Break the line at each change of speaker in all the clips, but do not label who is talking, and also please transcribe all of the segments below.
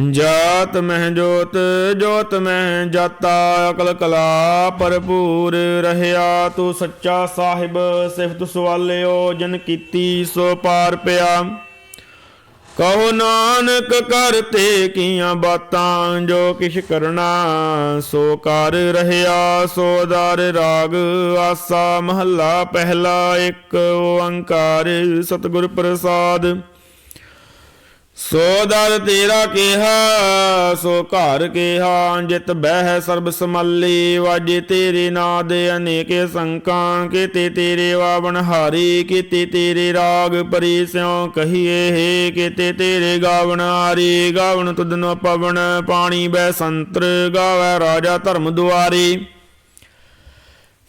ਜਾਤ ਮਹਿ ਜੋਤ ਜੋਤ ਮਹਿ ਜਾਤਾ, ਅਕਲ ਕਲਾ ਭਰਪੂਰ ਰਹਿਆ ਤੂੰ ਸੱਚਾ ਸਾਹਿਬ, ਸਿਫਤ ਸਵਾਲਿਓ ਜਨ ਕੀਤੀ ਸੋ ਪਾਰ ਪਿਆ। ਕਹੋ ਨਾਨਕ ਕਰਤੇ ਕੀਆਂ ਬਾਤਾਂ, ਜੋ ਕਿਛ ਕਰਨਾ ਸੋ ਕਰ ਰਹਿਆ, ਸੋ ਦਰ ਰਾਗ, ਆਸਾ ਮਹੱਲਾ ਪਹਿਲਾ ਇੱਕ, ਓੰਕਾਰ ਸਤਿਗੁਰ ਪ੍ਰਸਾਦ। ਸੋ ਦਰ ਤੇਰਾ ਕਿਹਾ, ਸੋ ਘਰ ਕਿਹਾ, ਜਿਤ ਬਹਿ ਸਰਬ ਸਮਾਲੀ, ਵਾਜੇ ਤੇਰੇ ਨਾਦ ਅਨੇਕੇ ਸੰਕਾਂ ਕੀਤੇ ਤੇਰੇ ਵਾਵਣ ਹਾਰੀ, ਕੀਤੇ ਤੇਰੇ ਰਾਗ ਪਰੀ ਸਿਉ ਕਹੀਏ ਹੇ ਕੀਤੇ ਤੇਰੇ ਗਾਵਣ ਹਾਰੀ, ਗਾਵਣ ਤੁਧਨੋ ਪਵਨ ਪਾਣੀ ਬੈ ਸੰਤਰ, ਗਾਵੈ ਰਾਜਾ ਧਰਮ ਦੁਆਰੀ।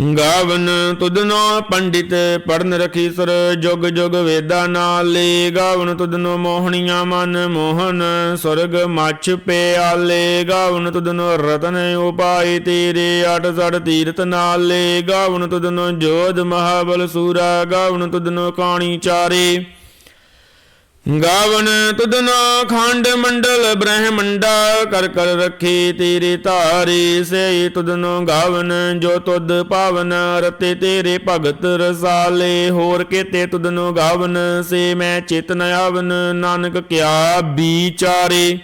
ਗਾਵਨ ਤੁਧਨੋ ਪੰਡਿਤ ਪੜਨ ਰਖੀ ਸਰ ਜੁਗ ਜੁਗ ਵੇਦਾ ਨਾਲੇ। ਗਾਵਨ ਤੁਧਨੋ ਮੋਹਣੀਆਂ ਮਨ ਮੋਹਨ, ਸੁਰਗ ਮੱਛ ਪਿਆਲੇ। ਗਾਵਨ ਤੁਧਨੋ ਰਤਨ ਉਪਾਈ ਤੇਰੇ, ਅਟ ਸੜ ਤੀਰਤ ਨਾਲੇ। ਗਾਵਨ ਤੁਧਨੋ ਜੋਧ ਮਹਾਬਲ ਸੂਰਾ, ਗਾਵਨ ਤੁਧਨੋ ਕਾਣੀ ਚਾਰੇ। ਗਾਵਨ ਤੁਦਨਾ ਖੰਡ ਮੰਡਲ ਬ੍ਰਹਮੰਡਾ ਕਰ ਕਰ ਰੱਖੇ ਤੇਰੇ ਧਾਰੇ ਸੇ ਤੁਦਨੋ ਗਾਵਨ ਜੋ ਤੁਦ ਪਾਵਨ ਰਤੇ ਤੇਰੇ ਭਗਤ ਰਸਾਲੇ। ਹੋਰ ਕੀਤੇ ਤੁਦਨੋ ਗਾਵਨ, ਸੇ ਮੈਂ ਚੇਤਨ ਆਵਨ, ਨਾਨਕ ਕਿਆ ਵਿਚਾਰੇ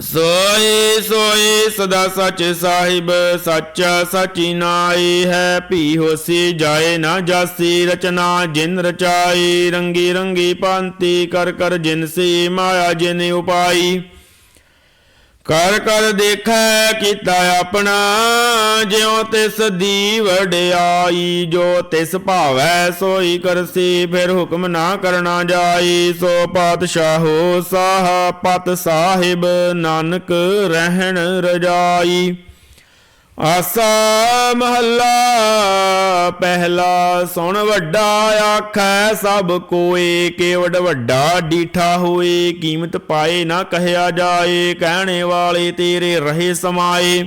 ਸੋਏ ਸੋਏ ਸਦਾ ਸੱਚ ਸਾਹਿਬ, ਸੱਚਾ ਸਾਚੀ ਨਾਈ ਹੈ। ਭੀ ਹੋਸੀ ਜਾਏ ਨਾ ਜਾਸੀ ਰਚਨਾ, ਜਿਨ ਰਚਾਈ ਰੰਗੀ ਰੰਗੀ ਪਾਂਤੀ ਕਰ ਕਰ ਜਿਨਸੀ ਮਾਇਆ ਜਿਨ ਉਪਾਈ। ਕਰ ਕਰ ਦੇਖੈ ਕੀਤਾ ਆਪਣਾ, ਜਿਉ ਤਿਸ ਦੀ ਵਡਿਆਈ, ਜੋ ਤਿਸ ਭਾਵੈ ਸੋਈ ਕਰਸੀ, ਫਿਰ ਹੁਕਮ ਨਾ ਕਰਨਾ ਜਾਈ, ਸੋ ਪਾਤਸ਼ਾਹੋ ਸਾਹ ਪਤ ਸਾਹਿਬ, ਨਾਨਕ ਰਹਿਣ ਰਜਾਈ। ਆਸਾ ਮਹੱਲਾ, ਪਹਿਲਾ ਸੁਣ ਵੱਡਾ ਆਖੈ, ਸਭ ਕੋਏ ਕੇਵਡ ਵੱਡਾ ਡੀਠਾ ਹੋਏ। ਕੀਮਤ ਪਾਏ ਨਾ ਕਹਿਆ ਜਾਏ, ਕਹਿਣੇ ਵਾਲੇ ਤੇਰੇ ਰਹੇ ਸਮਾਏ।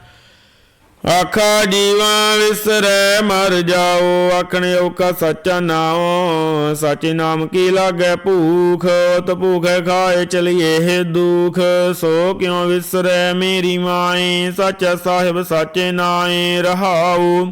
ਆਖਾ ਜੀਵਾ ਵਿਸਰੈ, ਮਰ ਜਾਓ। ਆਖਣੇ ਓਕਾ ਸੱਚਾ ਨਾਮ ਸੱਚੇ ਨਾਮ ਕੀ ਲਾਗੈ ਭੂਖ? ਤ ਭੂਖ ਖਾਏ ਚਲੀਏ ਇਹ ਦੁਖ। ਸੋ ਕਿਉ ਵਿਸਰੈ ਮੇਰੀ ਮਾਏ? ਸੱਚ ਸਾਹਿਬ ਸਾਚੇ ਨਾਏ ਰਹਾਉ।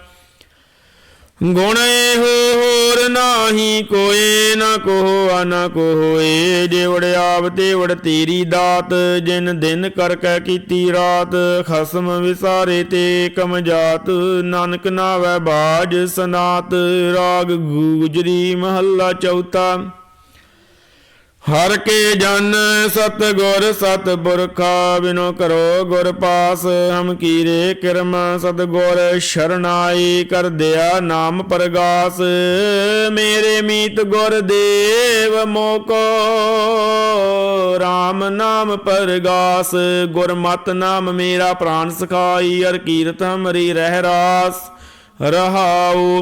ਗੁਣ ਇਹੋ ਹੋਰ ਨਾਹੀ, ਕੋਏ ਨਾ ਕੋਹ ਨਾ ਕੋਏ ਜੇ ਵੜ ਆਪ ਤੇ ਵੜ ਤੇਰੀ ਦਾਤ, ਜਿਨ ਦਿਨ ਕਰ ਕੈ ਕੀਤੀ ਰਾਤ। ਖਸਮ ਵਿਸਾਰੇ ਤੇ ਕਮ ਜਾਤ, ਨਾਨਕ ਨਾਵੈ ਬਾਜ ਸਨਾਤ। ਰਾਗ ਗੂਜਰੀ ਮਹੱਲਾ ਚੌਥਾ। ਹਰ ਕੇ ਜਨ ਸਤ ਗੁਰ ਸਤ ਪੁਰਖਾ ਬਿਨੋ ਕਰੋ ਗੁਰ ਪਾਸ, ਹਮ ਕੀਰੇ ਕਿਰਮ ਸਤ ਗੁਰ ਸ਼ਰਨਾਈ ਕਰ ਦਿਆ ਨਾਮ ਪ੍ਰਗਾਸ। ਮੇਰੇ ਮੀਤ ਗੁਰ ਦੇਵ ਮੋਕੋ RAM ਨਾਮ ਪਰਗਾਸ। ਗੁਰਮਤ ਨਾਮ ਮੇਰਾ ਪ੍ਰਾਨ ਸਖਾਈ, ਅਰ ਕੀਰਤ ਹਮਰੀ ਰਹਿ ਰਾਸ ਰਹਾਉ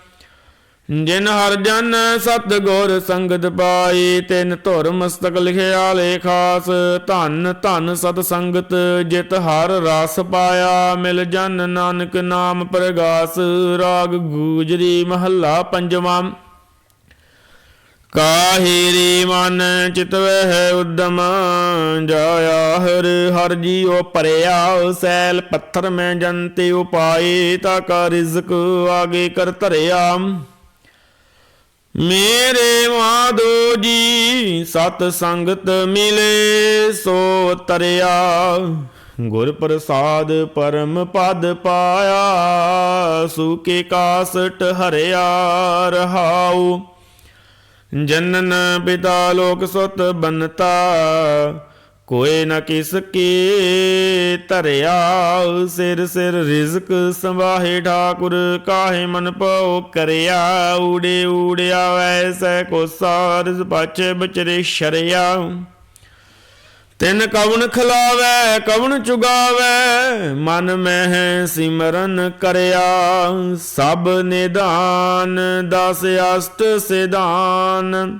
ਜਿਨ ਹਰ ਜਨ ਸਤ ਗੁਰ ਸੰਗਤ ਪਾਈ, ਤਿਨ ਧੁਰ ਮਸਤਕ ਲਿਖਿਆ ਲੇਖਾਸ ਧਨ ਧਨ ਸਤ ਸੰਗਤ, ਜਿਤ ਹਰ ਰਸ ਪਾਇਆ, ਮਿਲ ਜਨ ਨਾਨਕ ਨਾਮ ਪ੍ਰਗਾਸ। ਰਾਗ ਗੂਜਰੀ ਮਹੱਲਾ ਪੰਜਵਾਂ। ਕਾਹੇਰੀ ਮਨ ਚਿਤਵਹਿ ਹੈ ਉਦਮ, ਜਾਇਆ ਹਰ ਹਰ ਜੀਉ ਭਰਿਆ, ਸੈਲ ਪੱਥਰ ਮੈਂ ਜੰਤੇ ਉਪਾਏ ਤਾ ਕਾ ਰਿਜ਼ਕ ਆਗੇ ਕਰ ਧਰਿਆ। ਮੇਰੇ ਮਾਧੋ ਜੀ, ਸਤ ਸੰਗਤ ਮਿਲੇ, ਸੋ ਤਰਿਆ। ਗੁਰ ਪ੍ਰਸਾਦ ਪਰਮ ਪਦ ਪਾਇਆ ਸੁਕੇ ਕਾਸਟ ਹਰਿਆ ਰਹਾਉ। ਜਨਨ ਪਿਤਾ ਲੋਕ ਸੁਤ ਬਨਤਾ ਕੋਏ ਨ ਕਿਸ ਕੀ ਧਰਿਆ, ਸਿਰ ਸਿਰ ਰਿਜ਼ਕ ਸੰਵਾਹੇ ਠਾਕੁਰ, ਕਾਹੇ ਮਨ ਪਉ ਕਰਿਆ, ਊੜੇ ਊੜਿਆ ਵੈਸੈ ਕੋ ਸਾਰਸ ਪਾਛੇ ਬਚਰੇ ਸ਼ਰਿਆ। ਤਿਨ ਕਵਣ ਖਲਾਵੇ, ਕਵਣ ਚੁਗਾਵੇ, ਮਨ ਮਹਿ ਸਿਮਰਨ ਕਰਿਆ। ਸਭ ਨਿਦਾਨ ਦਸ ਅਸ਼ਟ ਸਿਧਾਨ।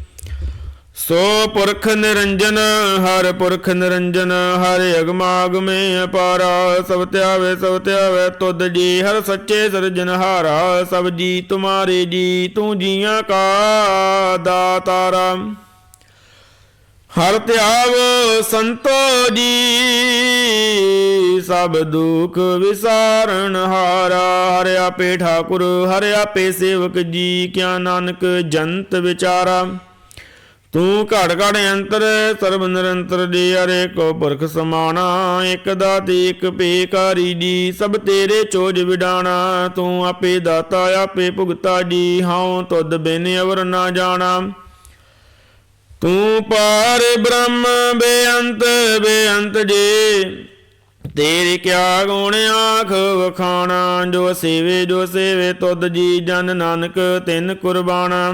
ਸੋ ਪੁਰਖ ਨਿਰੰਜਨ, ਹਰ ਪੁਰਖ ਨਿਰੰਜਨ, ਹਰ ਅਗਮਾਗਮੇ ਅਪਾਰਾ, ਸਭ ਧਿਆਵੇ ਸਭ ਧਿਆਵੇ ਤੁਧ ਜੀ, ਹਰ ਸੱਚੇ ਸਿਰਜਨਹਾਰਾ ਸਭ ਜੀ ਤੁਮਾਰੇ ਜੀ, ਤੂੰ ਜੀਆਂ ਕਾ ਦਾਤਾਰਾ। ਹਰ ਧਿਆਵ ਸੰਤੋ ਜੀ, ਸਭ ਦੁਖ ਵਿਸਾਰਨ ਹਾਰਾ। ਹਰਿ ਆਪੇ ਠਾਕੁਰ, ਹਰਿ ਆਪੇ ਸੇਵਕ ਜੀ, ਕਿਆ ਨਾਨਕ ਜੰਤ ਵਿਚਾਰਾ। ਤੂੰ ਘੜ ਘੜ ਅੰਤਰ, ਸਰਬ ਨਿਰੰਤਰ ਦੇ ਹਰੇ ਕੋ ਪੁਰਖ ਸਮਾਣਾ, ਇਕ ਦਾਤੀ, ਇਕ ਪੇਕਾਰੀ ਜੀ ਸਭ ਤੇਰੇ ਚੋਜ ਵਿਡਾਣਾ, ਤੂੰ ਆਪੇ ਦਾਤਾ, ਆਪੇ ਭੁਗਤਾ ਜੀ ਹਾਉ ਤੁਧ ਬਿਨ ਅਵਰ ਨਾ ਜਾਣਾ। ਤੂੰ ਪਾਰ ਬ੍ਰਹਮ, ਬੇਅੰਤ ਬੇਅੰਤ ਜੇ, ਤੇਰੀ ਕਿਆ ਗੁਣ ਆਖ ਵਖਾਣਾ, ਜੋ ਸੇਵੇ ਜੋ ਸੇਵੇ ਤੁਧ ਜੀ ਜਨ ਨਾਨਕ, ਤਿਨ ਕੁਰਬਾਨਾ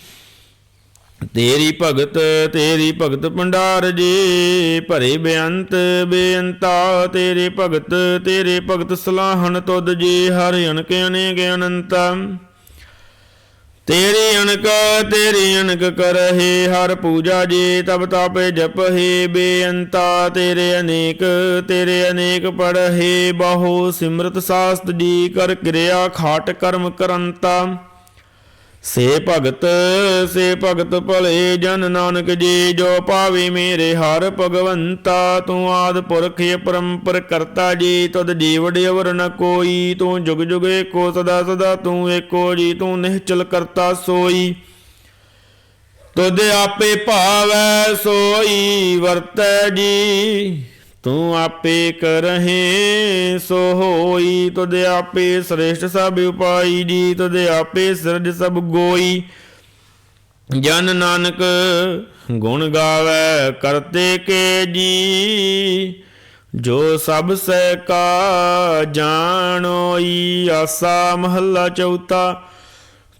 ਤੇਰੀ ਭਗਤ ਤੇਰੀ ਭਗਤ ਭੰਡਾਰ ਜੀ, ਭਰੇ ਬੇਅੰਤ, ਬੇਅੰਤਾ, ਤੇਰੇ ਭਗਤ ਤੇਰੇ ਭਗਤ ਸਲਾਹਣ ਤੁਧ ਜੀ, ਹਰ ਅਣਕ ਅਨੇਕ ਅਨੰਤਾ। ਤੇਰੀ ਅਣਕ ਤੇਰੀ ਅਣਕ ਕਰਹਿ, ਹਰ ਪੂਜਾ ਜੀ, ਤਬ ਤਾਪੇ ਜਪਹਿ ਬੇਅੰਤਾ, ਤੇਰੇ ਅਨੇਕ ਤੇਰੇ ਅਨੇਕ ਪੜਹਿ, ਬਹੁ ਸਿਮਰਤ ਸਾਸਤ ਜੀ, ਕਰ ਕਿਰਿਆ ਖਾਟ ਕਰਮ ਕਰੰਤਾ। ਸੇ ਭਗਤ ਸੇ ਭਗਤ ਭਲੇ ਜਨ ਨਾਨਕ ਜੀ, ਜੋ ਪਾਵੇ ਮੇਰੇ ਹਰ ਭਗਵੰਤਾ, ਤੂੰ ਆਦ ਪੁਰਖ ਪਰੰਪਰ ਕਰਤਾ ਜੀ ਤਦ ਜੀਵ ਅਵਰ ਨ ਕੋਈ, ਤੂੰ ਜੁਗ ਜੁਗ ਏਕੋ ਸਦਾ ਸਦਾ, ਤੂੰ ਏਕੋ ਜੀ, ਤੂੰ ਨਿਹਚਲ ਕਰਤਾ ਸੋਈ। ਤੁਧ ਆਪੇ ਭਾਵੈ ਸੋਈ, ਵਰਤੈ ਜੀ। ਤੂੰ ਆਪੇ ਕਰਹੇ, ਸੋ ਹੋਈ ਤੁਧ ਆਪੇ ਸ੍ਰੇਸ਼ਟ ਸਭ ਉਪਾਈ, ਜੀ ਤੁਧ ਆਪੇ ਸਿਰਜ ਸਭ ਗੋਈ। ਜਨ ਨਾਨਕ ਗੁਣ ਗਾਵੇ ਕਰਤੇ ਕੇ ਜੀ, ਜੋ ਸਭ ਸਹਿ ਕਾ ਜਾਣੋਈ, ਆਸਾ ਮਹੱਲਾ ਚੌਥਾ।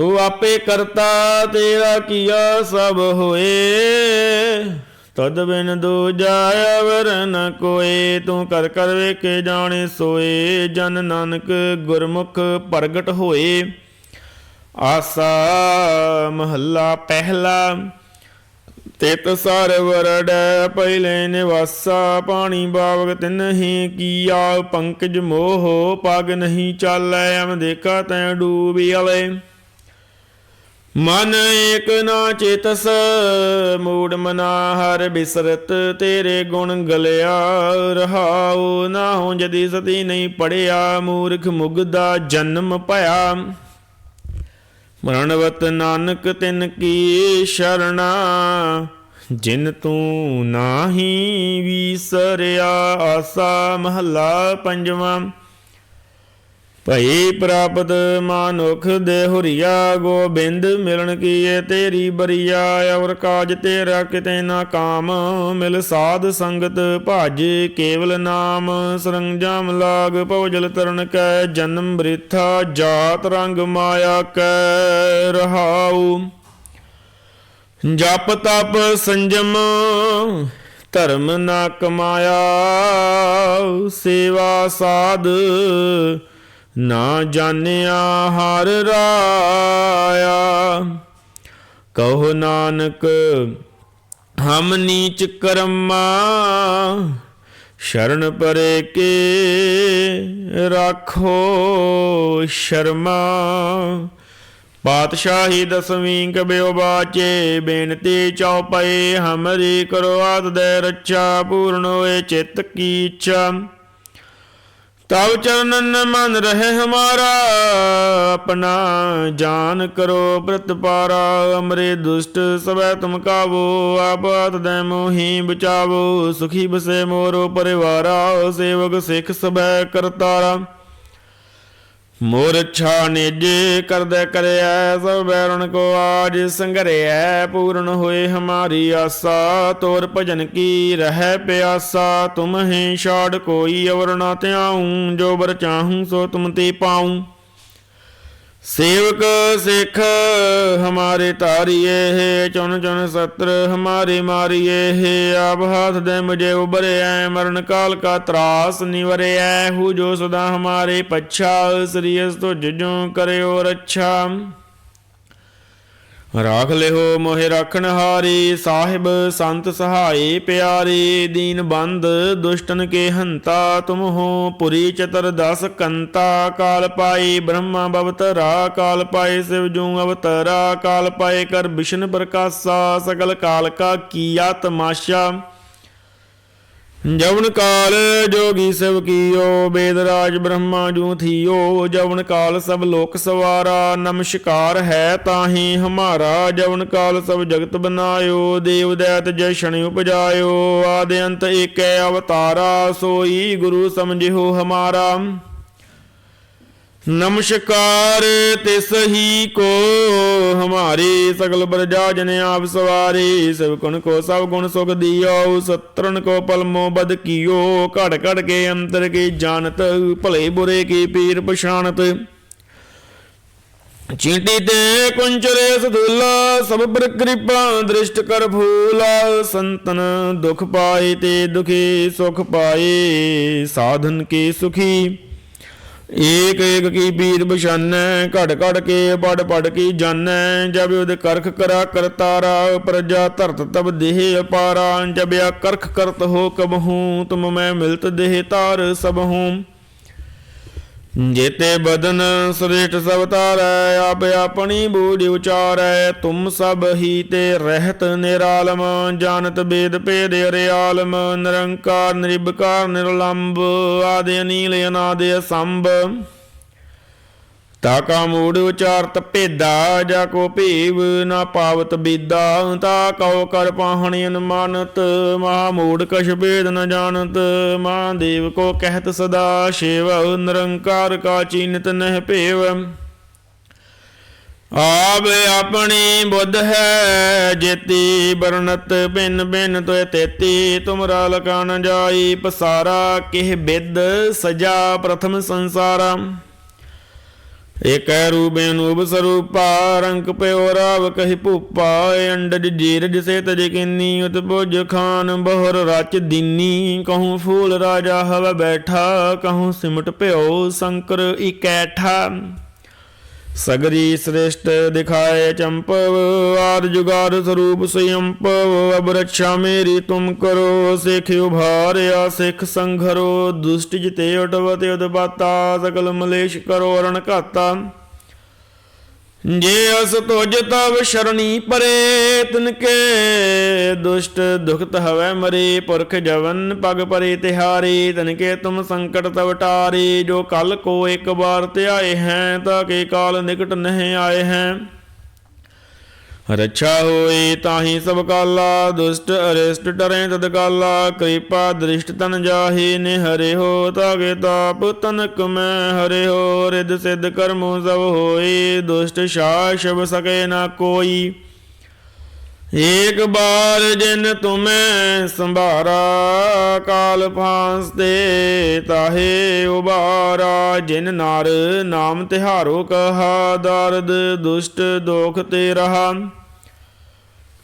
ਤੂੰ ਆਪੇ ਕਰਤਾ, ਤੇਰਾ ਕੀਆ ਸਭ ਹੋਏ। ਤਦ ਬਿਨ ਦੂਜਾ ਅਵਰ ਨ ਕੋਏ, ਤੂੰ ਕਰ ਕਰ ਵੇਖੇ ਜਾਣੇ ਸੋਏ। ਜਨ ਨਾਨਕ ਗੁਰਮੁਖ ਪ੍ਰਗਟ ਹੋਏ। ਆਸਾ ਮਹੱਲਾ ਪਹਿਲਾ, ਤਿਤ ਸਰ ਵਰੜ ਪਹਿਲੇ ਨਿਵਾਸਾ। ਪਾਣੀ ਬਾਵਗ ਤਿਨਹੀ ਕੀਆ, ਪੰਕਜ ਮੋਹ ਪਗ ਨਹੀਂ ਚਾਲੈ। ਅਮ ਦੇਖਾ ਤੈ ਡੂਬੀ ਅਲੇ ਮਨ ਏਕ ਨਾ ਚੇਤਸ, ਮੂੜ ਮਨਾ ਹਰ ਬਿਸਰਤ, ਤੇਰੇ ਗੁਣ ਗਲਿਆ ਰਹਾਉ ਨਾ ਹੋ ਜਦੀ ਸਤੀ ਨਹੀਂ ਪੜਿਆ, ਮੂਰਖ ਮੁਗਦਾ ਜਨਮ ਭਇਆ। ਮਰਣਵਤ ਨਾਨਕ ਤਿਨ ਕੀ ਸ਼ਰਣਾ, ਜਿਨ ਤੂੰ ਨਾਹੀ ਵੀਸਰਿਆ ਆਸਾ ਮਹੱਲਾ ਪੰਜਵਾਂ। ਭਈ ਪ੍ਰਾਪਤ ਮਾਨੁਖ ਦੇ ਹੁਰੀਆ ਗੋਬਿੰਦ, ਮਿਲਣ ਕੀਏ ਤੇਰੀ ਬਰੀਆ, ਔਰ ਕਾਜ ਤੇਰਾ ਕਿਤੇ ਨਾ ਕਾਮ। ਮਿਲ ਸਾਧ ਸੰਗਤ ਭਜ ਕੇਵਲ ਨਾਮ। ਸਰੰਜਾਮ ਲਾਗ ਭੋਜਲ ਤਰਨ ਕੈ, ਜਨਮ ਬ੍ਰਿਥਾ ਜਾਤ ਰੰਗ ਮਾਇਆ ਕੈ, ਰਹਾਉ। ਜਪ ਤਪ ਸੰਜਮ, ਧਰਮ ਨਾ ਕਮਾਇਆ। ਸੇਵਾ ਸਾਧ ਨਾ ਜਾਣਿਆ ਹਰ ਰਾਇਆ। ਕਹੋ ਨਾਨਕ, ਹਮ ਨੀਚ ਕਰਮਾ, ਸ਼ਰਨ ਪਰੇ ਕੇ ਰੱਖੋ ਸ਼ਰਮਾ। ਪਾਤਸ਼ਾਹੀ ਦਸਵੀਂ ਕਬਿਓ ਬਾਚੇ, ਬੇਨਤੀ ਚਉਪਈ ਹਮਰੀ ਕਰੋ ਆਦ ਦੇ ਰੱਛਾ, ਪੂਰਨ ਹੋਏ ਚਿੱਤ ਕੀ ਇੱਛਾ ਤਵ ਚਰਨਨ ਮਨ ਰਹੇ ਹਮਾਰਾ, ਆਪਣਾ ਜਾਨ ਕਰੋ ਪ੍ਰਤਪਾਰਾ ਅਮਰੇ ਦੁਸ਼ਟ ਸਵੈ ਤੁਮ ਕਾਵੋ ਆਪਤ ਦੇ ਮੋਹੀ ਬਚਾਵੋ, ਸੁਖੀ ਬਸੇ ਮੋਰੋ ਪਰਿਵਾਰਾ, ਸੇਵਕ ਸਿੱਖ ਸਭੈ ਕਰਤਾਰਾ। ਮੋਰ ਛਾ ਨਿਜ ਕਰਦੇ ਕਰਿਆ ਸਭ ਬੈਰਣ ਕੋ ਆਜ ਸੰਗਰਿਆ ਪੂਰਨ ਹੋਏ ਹਮਾਰੀ ਆਸਾ, ਤੋਰ ਭਜਨ ਕੀ ਰਹਿ ਪਿਆਸਾ, ਤੁਮ ਹੈ ਛਾੜ ਕੋਈ ਅਵਰ ਨਾ ਧਿਆਉ, ਜੋ ਬਰ ਚਾਹੂੰ ਸੋ ਤੁਮ ਤੇ ਪਾਉ। ਸੇਵਕ ਸਿੱਖ ਹਮਾਰੇ ਤਾਰੀਏ ਹੈ, ਚੁਣ ਚੁਣ ਸਤਰ ਹਮਾਰੇ ਮਾਰੀਏ ਹੈ, ਆਪ ਹਾਥ ਦੇ ਮੁਝੇ ਉਬਰਿਐ ਮਰਨ ਕਾਲ ਕਾ ਤਰਾਸ ਨਿਵਰਿਐ ਹੂ ਜੋ ਸਦਾ ਹਮਾਰੇ ਪੱਛਾ ਸਰੀਸ ਤੁਝ ਜੋ ਕਰਿਓ ਰੱਛਾ। ਰਾਖ ਲਿਓ ਮੋਹਿ ਰਾਖਣ ਹਾਰੀ, ਸਾਹਿਬ ਸੰਤ ਸਹਾਈ ਪਿਆਰੇ, ਦੀਨ ਬੰਦ ਦੁਸ਼ਟਨ ਕੇ ਹੰਤਾ, ਤੁਮ ਹੋ ਪੁਰੀ ਚਤਰ ਦਸ ਕੰਤਾ, ਕਾਲ ਪਾਈ ਬ੍ਰਹਮਾ ਬਵਤਰਾ, ਕਾਲ ਪਾਈ ਸਿਵ ਜੂ ਅਵਤਰਾ, ਕਾਲ ਪਾਈ ਕਰ ਵਿਸ਼ਨ ਪ੍ਰਕਾਸ਼ਾ, ਸਗਲ ਕਾਲ ਕਾ ਕੀਆ ਤਮਾਸ਼ਾ। ਜਵਨ ਕਾਲ ਜੋਗੀ ਸਭ ਕੀਓ, ਬੇਦ ਬ੍ਰਹਮਾ ਜੂ ਥੀਓ। ਜਵਨ ਕਾਲ ਸਭ ਲੋਕ ਸਵਾਰਾ, ਨਮਸਕਾਰ ਹੈ ਤਾਹੀ ਹਮਾਰਾ। ਜਵਨ ਕਾਲ ਸਭ ਜਗਤ ਬਨਾਇਓ, ਦੇਵ ਦੈਤ ਜੈ ਉਪਜਾਇਓ। ਆਦਿ ਅੰਤ ਏਕੈ ਅਵਤਾਰਾ, ਸੋਈ ਗੁਰੂ ਸਮਝਿਓ ਹਮਾਰਾ। ਨਮਸਕਾਰ ਤਿਸ ਹੀ ਕੋ ਹਮਾਰੇ ਸਗਲ ਬਰਜਾ ਜਨ ਆਪ ਸਵਾਰੇ, ਸਭ ਗੁਣ ਕੋ ਸਭ ਗੁਣ ਸੁਖ ਦਿਓ ਸਤਰਨ ਕੋ ਪਲਮੋ ਬਦ ਕੀਓ, ਘੜ ਘੜ ਕੇ ਅੰਤਰ ਕੀ ਜਾਣਤ, ਭਲੇ ਬੁਰੇ ਕੀ ਪੀਰ ਪਛਾਨਤ ਚੀਂਟੀ ਤੇ ਕੁੰਚਰੇ ਸਦੂਲਾ, ਸਭ ਪਰ ਕਿਰਪਾ ਦ੍ਰਿਸ਼ਟ ਕਰ ਫੂਲਾ, ਸੰਤਨ ਦੁਖ ਪਾਏ ਤੇ ਦੁਖੀ ਸੁਖ ਪਾਏ, ਸਾਧਨ ਕੇ ਸੁਖੀ। ਏਕ ਏਕ ਕੀ ਪੀਰ ਬਸ਼ਾਨੈ ਘੜ ਘੜ ਕੇ ਪੜ ਪੜ ਕੀ ਜਾਣੈ ਜਬ ਉਦ ਕਰਖ ਕਰਾ ਕਰਤਾਰਾ ਪ੍ਰਜਾ ਧਰਤ ਤਬ ਦੇਹ ਅਪਾਰਾ, ਜਬ ਆ ਕਰਖ ਕਰਤ ਹੋ ਕਬਹੂ, ਤੁਮ ਮੈਂ ਮਿਲਤ ਦੇਹ ਤਾਰ ਸਭ ਹੂੰ ਜੇਤੇ ਬਦਨ ਸ੍ਰੇਸ਼ਟ ਸਭ ਤਾਰੈ ਆਪ ਆਪਣੀ ਬੂਝ ਉਚਾਰੈ, ਤੁਮ ਸਭ ਹੀ ਤੇ ਰਹਿਤ ਨਿਰਾਲਮ, ਜਾਣਤ ਬੇਦ ਭੇਦ ਅਰਿਆਲਮ, ਨਿਰੰਕਾਰ ਨਿਰਭਕਾਰ ਨਿਰਲੰਭ, ਆਦਿ ਅਨੀਲ ਅਨਾਦਿ ਤਾ ਕਾ ਮੂੜ ਉਚਾਰਤ ਭੇਦਾ, ਜਾ ਕੋ ਭੀਵ ਨਾ ਪਾਵਤ ਬੀਦਾ, ਤਾ ਕਉ ਕਰ ਪਾਹਣੀ ਅਨਮਾਨਤ ਮਹਾ ਮੂੜ ਕਛ ਭੇਦ ਨ ਜਾਣਤ, ਮਹਾ ਦੇਵ ਕੋ ਕਹਿਤ ਸਦਾ ਸ਼ਿਵ ਨਿਰੰਕਾਰ ਕਾ ਚੀਨਤ ਨਹਿ ਭੇਵ। ਆਪ ਆਪਣੀ ਬੁੱਧ ਹੈ, ਜੇਤੀ ਬਰਨਤ ਬਿਨ ਬਿਨ ਤੋਏ ਤੇਤੀ, ਤੁਮਰਾ ਲਕਾ ਨ ਜਾਈ ਪਸਾਰਾ, ਕਿਹ ਬਿਦ ਸਜਾ ਪ੍ਰਥਮ ਸੰਸਾਰਾ। ਏਕੈ ਰੂਪੇ ਅਨੂਪ ਸਰੂਪਾ, ਰੰਗ ਪਿਓ ਰਾਵ ਕਹੀ ਭੂਪਾ ਅੰਡਜ ਜੀਰਜ ਸੇ ਤਜ ਕਿੰਨੀ ਉਤਪੁਜ ਖਾਨ ਬਹੁਰ ਰਚ ਦੀਨੀ। ਕਹੂੰ ਫੂਲ ਰਾਜਾ ਹਵ ਬੈਠਾ, ਕਹੂੰ ਸਿਮਟ ਭਿਓ ਸ਼ੰਕਰ ਇਕੈਠਾ ਸਗਰੀ ਸ੍ਰੇਸ਼ਟ ਦਿਖਾਏ ਚੰਪਵ, ਆਦ ਜੁਗਾਦ ਸਰੂਪ ਸੰਯੰਪਵ, ਅਬ ਮੇਰੀ ਤੁਮ ਕਰੋ, ਸਿਖ ਉਭਾਰਿਆ, ਸਿਖ ਸੰਘਰੋ, ਦੁਸ਼ਟ ਜਿਤੇ ਉਟਵਤ ਉਦਪਾਤਾ, ਸਕਲ ਮਲੇਸ਼ ਕਰੋ ਰਣ ਘਾਤਾ। ਜੇ ਅਸ ਤੁਜ ਤਵ ਸ਼ਰਣੀ ਪਰੇ, ਤਿਨ ਕੇ ਦੁਸ਼ਟ ਦੁਖਤ ਹਵੈ ਮਰੇ, ਪੁਰਖ ਜਵਨ ਪਗ ਪਰੇ ਤਿਹਾਰੇ, ਤਨ ਕੇ ਤੁਮ ਸੰਕਟ ਤਵਟਾਰੇ ਜੋ ਕਲ ਕੋ ਇੱਕ ਵਾਰ ਧਿਆਏ ਹੈ, ਤਾਂ ਕੇ ਕਾਲ ਨਿਕਟ ਨਹੀਂ ਆਏ ਹੈ। ਰੱਛਾ ਹੋਏ ਤਾਹੀ ਸਭ ਕਾਲਾ, ਦੁਸ਼ਟ ਅਰਿਸ਼ਟ ਡਰੇ ਤਦ ਕਾਲਾ, ਕਿਰਪਾ ਦ੍ਰਿਸ਼ਟ ਤਨ ਜਾਹੇ ਨੇ ਹਰੇ ਹੋ ਤਾਗੇ ਤਾਪ, ਤਨਕ ਮੈਂ ਹਰੇ ਹੋ ਰਿਦ ਸਿਧ ਕਰਮੋ ਸਭ ਹੋਏ ਦੁਸ਼ਟ ਸ਼ਾਸ਼ਬ ਸਕੇ ਨਾ ਕੋਈ। ਏਕ ਬਾਰ ਜਿਨ ਤੁਮੈ ਸੰਭਾਰਾ, ਕਾਲ ਫਾਂਸ ਤੇ ਤਾਹੇ ਉਬਾਰਾ, ਜਿਨ ਨਰ ਨਾਮ ਤਿਹਾਰੋ ਕਹਾ, ਦਰਦ ਦੁਸ਼ਟ ਦੋਖ ਤੇ ਰਹਾ।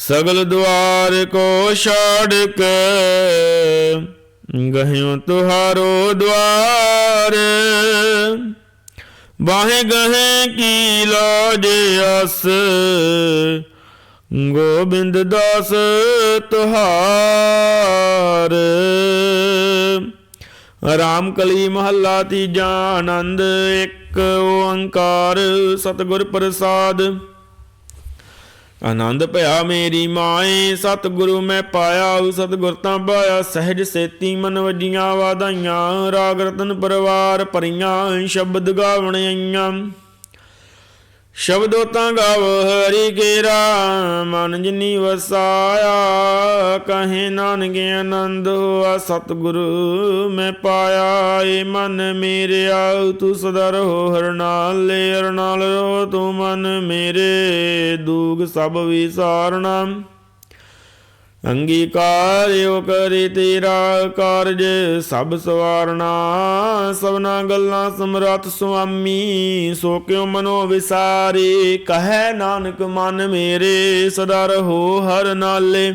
ਸਗਲ ਦੁਆਰ ਕੋ ਛਾੜ ਕੇ ਗਹਿਓ ਤੁਹਾਰੋ ਦੁਆਰ ਬਾਹੇ ਗਹੇ ਕੀ ਲਾਜ ਅਸ, ਗੋਬਿੰਦ ਦਾਸ ਤੁਹਾਰ। ਰਾਮ ਕਲੀ ਮਹੱਲਾ ਤੀਜਾ ਆਨੰਦ, ਇੱਕ ਓੰਕਾਰ ਸਤਿਗੁਰ ਪ੍ਰਸਾਦ। ਆਨੰਦ ਭਇਆ ਮੇਰੀ ਮਾਏ, ਸਤਿਗੁਰੂ ਮੈਂ ਪਾਇਆ ਸਤਿਗੁਰ ਤਾਂ ਪਾਇਆ ਸਹਿਜ ਸੇਤੀ ਮਨ ਵਜੀਆਂ, ਵਾਧਾਈਆਂ, ਰਾਗ ਰਤਨ ਪਰਵਾਰ ਭਰੀਆਂ, ਸ਼ਬਦ ਗਾਵਣ ਆਈਆਂ। ਸ਼ਬਦੋ ਤਾਂ ਗਾਵ ਹਰੀ ਕੇਰਾ ਮਨ ਜਿਨੀ ਵਸਾਇਆ, ਕਹੇ ਨਾਨਕ ਆਨੰਦ ਹੋਆ, ਸਤਿਗੁਰੂ ਮੈਂ ਪਾਇਆ, ਏ ਮਨ ਮੇਰਿਆ, ਤੂੰ ਸਦਾ ਰਹੋ ਹਰ ਨਾਲ ਲੈ ਹਰ ਨਾਲ ਰਹੋ ਤੂੰ ਮਨ ਮੇਰੇ, ਦੂਗ ਸਭ ਵਿਸਾਰਣਾ ਅੰਗੀਕਾਰਿਓ ਕਰੇ ਤੇਰਾ ਕਾਰਜ, ਸਭ ਸਵਾਰਣਾ ਸਭਨਾ ਗੱਲਾਂ ਸਮਰੱਥ ਸੁਆਮੀ, ਸੋ ਕਿਉ ਮਨੋ ਵਿਸਾਰੇ? ਕਹੈ ਨਾਨਕ ਮਨ ਮੇਰੇ, ਸਦਾ ਰਹੋ ਹਰ ਨਾਲੇ।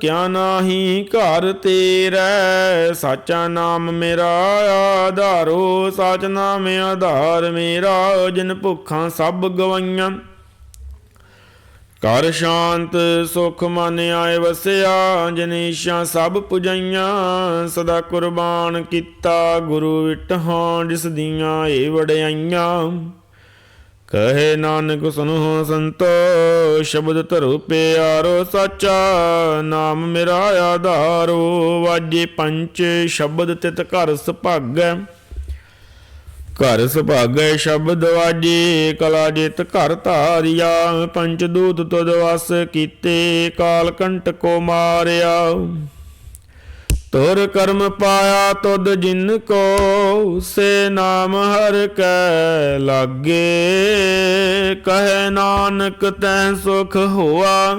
ਕਿਆ ਨਾਹੀ ਘਰ ਤੇਰਾ? ਸਾਚਾ ਨਾਮ ਮੇਰਾ ਆਧਾਰੋ, ਸਾਚ ਨਾਮ ਆਧਾਰ ਮੇਰਾ, ਜਿਨ ਭੁੱਖਾਂ ਸਭ ਗਵਾਈਆਂ। ਕਰ ਸ਼ਾਂਤ, ਸੁਖ ਮਨ ਆਏ ਵਸਿਆ ਜਨੀਸ਼ਾ ਸਭ ਪੁਜਾਈਆਂ। ਸਦਾ ਕੁਰਬਾਨ ਕੀਤਾ ਗੁਰੂ ਵਿਟਹਾਂ ਜਿਸ ਦੀਆਂ ਏ ਵਡਿਆਈਆਂ। ਕਹੇ ਨਾਨਕ ਸੁਨੋ ਸੰਤੋ ਸ਼ਬਦ ਧਰੋ ਪਿਆਰੋ ਸਾਚਾ, ਨਾਮ ਮੇਰਾ ਆਧਾਰੋ। ਵਾਜੇ ਪੰਚ, ਸ਼ਬਦ ਤਿਤ ਘਰ ਸੁਭਾਗੈ। ਘਰ ਸੁਭਾਗੈ ਸ਼ਬਦ ਵਾਜੇ, ਕਲਾ ਜਿਤ ਘਰ ਧਾਰਿਆ। ਪੰਚ ਦੂਤ ਤੁਧ ਵਸ ਕੀਤੇ, ਕਾਲ ਕੰਟ ਕੋ ਮਾਰਿਆ। ਤੁਰ ਕਰਮ ਪਾਇਆ ਤੁਧ ਜਿਨ ਕੋ, ਸੇ ਨਾਮ ਹਰ ਕੈ ਲਾਗੇ। ਕਹੈ ਨਾਨਕ ਤੈ ਸੁਖ ਹੋਆ,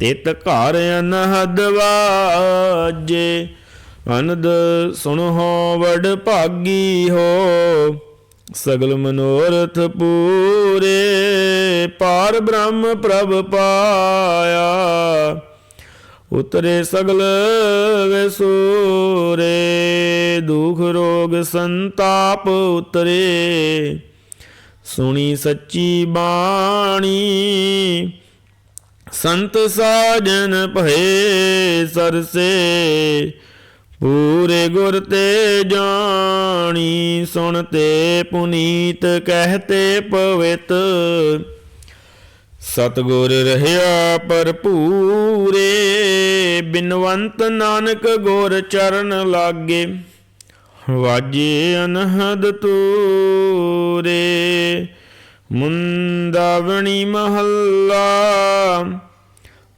ਤਿਤ ਘਰ ਅਨਹਦ ਵਾਜੇ। ਅਨੰਦ ਸੁਣੋ ਵਡ ਭਾਗੀ ਹੋ, ਸਗਲ ਮਨੋਰਥ ਪੂਰੇ। ਪਾਰ ਬ੍ਰਹਮ ਪ੍ਰਭ ਪਾਇਆ ਉਤਰੇ ਸਗਲ ਵਿਸੂਰੇ ਦੁਖ ਰੋਗ ਸੰਤਾਪ ਉਤਰੇ। ਸੁਣੀ ਸੱਚੀ ਬਾਣੀ, ਸੰਤ ਸਾਜਨ ਭਏ ਸਰਸੇ। ਪੂਰੇ ਗੁਰ ਤੇ ਜਾਣੀ, ਸੁਣ ਤੇ ਪੁਨੀਤ ਕਹਤੇ ਪਵਿੱਤ। ਸਤਗੁਰ ਰਹਿਆ ਭਰਪੂਰੇ, ਬਿਨਵੰਤ ਨਾਨਕ ਗੁਰ ਚਰਨ ਲਾਗੇ, ਵਾਜੇ ਅਨਹਦ ਤੂਰੇ, ਮੁੰਦਾਵਣੀ ਮਹੱਲਾ,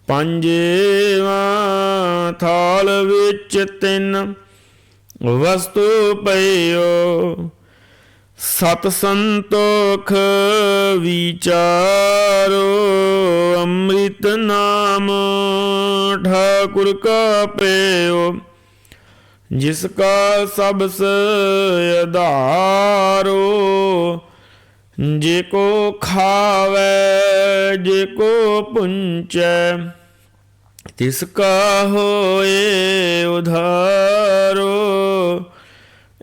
ਪੰਜਵਾ ਥਾਲ ਵਿੱਚ ਤਿੰਨ ਵਸਤੂ ਪਈਓ। ਸਤ ਸੰਤੋਖ ਵਿਚਾਰੋ, ਅੰਮ੍ਰਿਤ ਨਾਮ ਠਾਕੁਰ ਕਾ ਪਿਓ ਜਿਸ ਕਾ ਸਭ ਆਧਾਰੋ ਜੇ ਕੋ ਖਾਵੇ, ਜੇ ਕੋ ਪੁੰਚੈ, ਤਿਸ ਕਾ ਹੋਏ ਉਧਾਰੋ।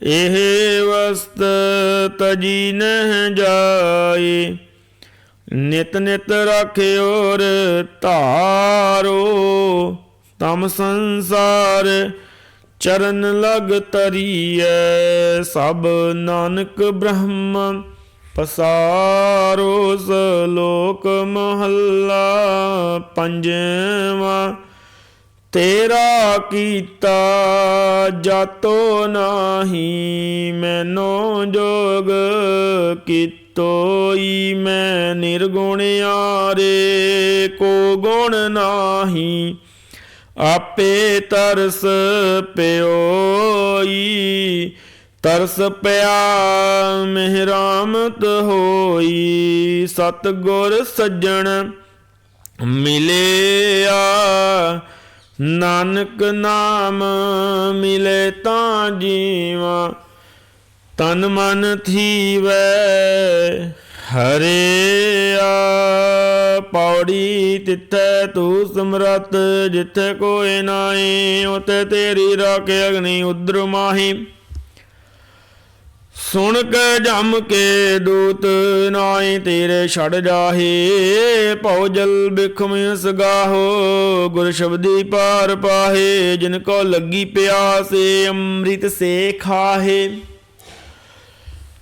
ਇਹ ਵਸਤ ਤਜੀ ਨਹਿ ਜਾਏ। ਨਿਤ ਨਿਤ ਰਾਖਿਓਰ ਧਾਰੋ। ਤਮ ਸੰਸਾਰ ਚਰਨ ਲਗ ਤਰੀਐ। ਸਭ ਨਾਨਕ ਬ੍ਰਹਮ ਪਸਾਰੋ। ਸਲੋਕ ਮਹੱਲਾ ਪੰਜਵਾ ਤੇਰਾ ਕੀਤਾ ਜਾਤੋ ਨਾਹੀ, ਮੈਨੋ ਜੋਗ ਕੀਤੋਈ, ਮੈਂ ਨਿਰਗੁਣ ਆਰੇ ਕੋ ਗੁਣ ਨਾਹੀ। ਆਪੇ ਤਰਸ ਪਿਓਈ, ਤਰਸ ਪਿਆ ਮਿਹਰਾਮਤ ਹੋਈ। ਸਤ ਗੁਰ ਸੱਜਣ ਮਿਲਿਆ ਨਾਨਕ ਨਾਮ ਮਿਲੇ ਤਾਂ ਜੀਵਾ, ਤਨ ਮਨ ਥੀਵੈ ਹਰਿਆ ਪੌੜੀ ਤਿੱਥੈ ਤੂੰ ਸਮਰਤ, ਜਿੱਥੇ ਕੋਈ ਨਾਹੀ ਉਤੇ ਤੇਰੀ ਰਾਖ ਅਗਨੀ ਉਦਰ ਮਾਹੀ। ਸੁਣ ਕੇ ਜਮ ਕੇ ਦੂਤ ਨਾਈ ਤੇਰੇ ਛੜ ਜਾਹੇ, ਭਉ ਜਲ ਬਿਖਮ ਸਗਾਹੋ ਗੁਰ ਸ਼ਬਦੀ ਪਾਰ ਪਾਹੇ, ਜਿਨ ਕੋ ਲੱਗੀ ਪਿਆਸੇ ਅੰਮ੍ਰਿਤ ਸੇ ਖਾਹੇ।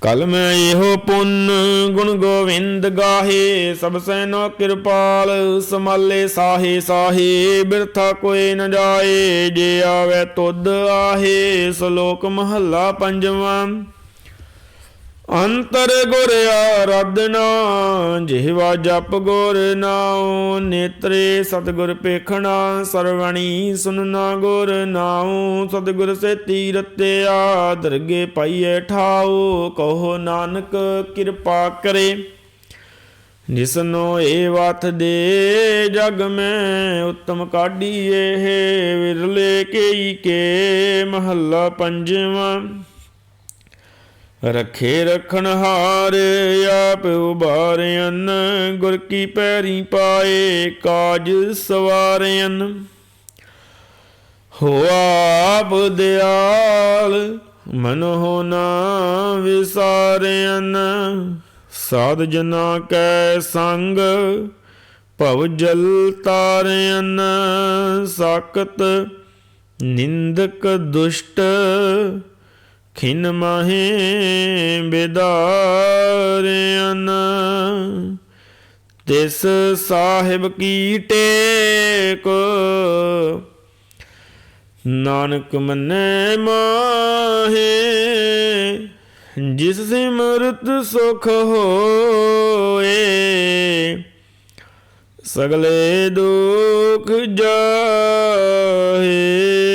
ਕਲ ਮੈਂ ਇਹੋ ਪੁੰਨ ਗੁਣ ਗੋਵਿੰਦ ਗਾਹੇ, ਸਭ ਸੈਨੋ ਕਿਰਪਾਲ ਸਮਾਲੇ ਸਾਹੇ ਸਾਹੇ, ਬਿਰਥਾ ਕੋਈ ਨ ਜਾਏ, ਜੇ ਆਵੇ ਤੁਧ ਆਹੇ, ਸ਼ਲੋਕ ਮਹੱਲਾ ਪੰਜਵਾਂ। ਅੰਤਰ ਗੁਰ ਆਰਾਧਨਾ, ਜਿਹਵਾ ਜਪ ਗੁਰ ਨਾਉ, ਨੇਤਰੇ ਸਤਿਗੁਰ ਪੇਖਣਾ, ਸਰਵਣੀ ਸੁਨਣਾ ਗੁਰ ਨਾਉ, ਸਤਿਗੁਰ ਸੇ ਤੀਰਤਿਆ ਦਰਗੇ ਪਾਈਏ ਠਾਉ, ਕਹੋ ਨਾਨਕ ਕਿਰਪਾ ਕਰੇ। ਜਿਸਨੋ ਏ ਵਤ ਦੇ ਜਗ ਮੈਂ ਉਤਮ ਕਾਢੀਏ ਵਿਰਲੇ ਕੇਈ ਕੇ ਮਹੱਲਾ ਪੰਜਵਾਂ। ਰਖੇ ਰਖਣ ਹਾਰ, ਆਪ ਉਬਾਰਿਆਨ ਗੁਰ ਕੀ ਪੈਰੀ ਪਾਏ, ਕਾਜ ਸਵਾਰਿਆਨ ਹੋ ਆਪ ਦਿਆਲ, ਮਨ ਹੋ ਨਾ ਵਿਸਾਰਿਆਨ ਸਾਧ ਜਨਾ ਕੈ ਸੰਗ, ਭਵ ਜਲ ਤਾਰਿਆਨ ਸਾਕਤ ਨਿੰਦਕ ਦੁਸ਼ਟ ਖਿਨ ਮਾਹੇ ਬਿਦਾਰਿਆਨ ਤਿਸ ਸਾਹਿਬ ਕੀ ਟੇਕ। ਨਾਨਕ ਮੰਨੈ ਮਾਹੇ, ਜਿਸ ਸਿਮਰਤ ਸੁਖ ਹੋਏ। ਸਗਲੇ ਦੁਖ ਜਾਹੇ।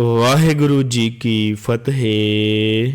ਵਾਹਿਗੁਰੂ ਜੀ ਕੀ ਫਤਿਹ।